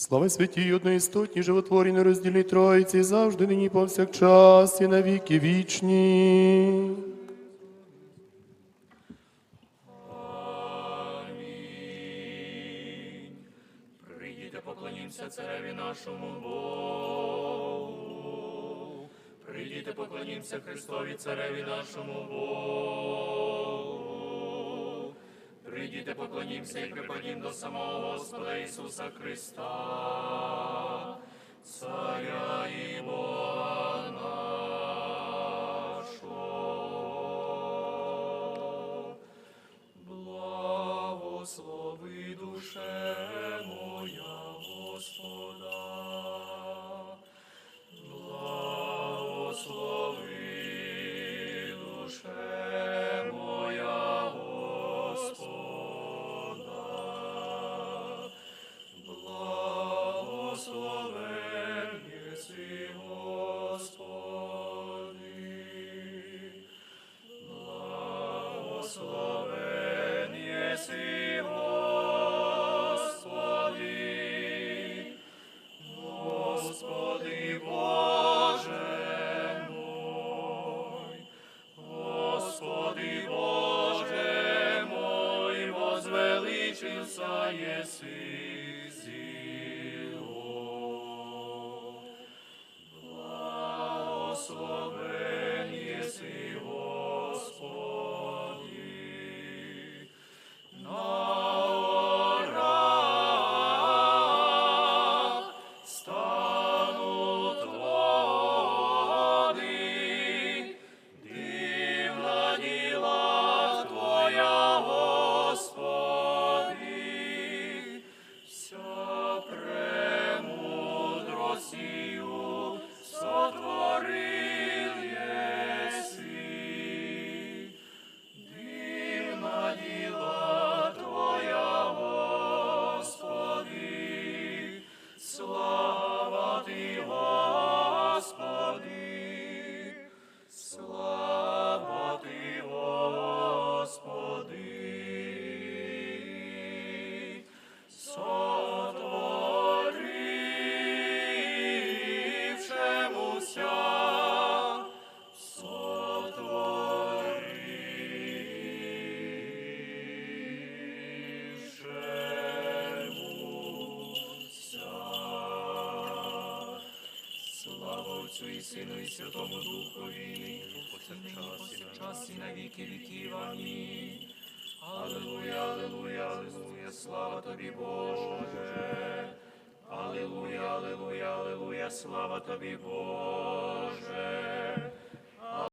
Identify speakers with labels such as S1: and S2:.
S1: Слава святій, одноістотній, животворі, нероздільній Троїці, завжди нині повсякчас і на віки вічні.
S2: Прийдіте, поклонімся цареві нашому Богу. Прийдіте, поклонімся Христові цареві нашому Богу. Прийдіте, поклонімся і припадім до самого Господа Ісуса Христа, Царя і Бога єси Отцю і Сину і Святому Духові, повсякчас і на віки віків. Амінь. Аллилуйя, аллилуйя, аллилуйя, слава тобі, Боже. Аллилуйя, аллилуйя, аллилуйя, слава тобі, Боже.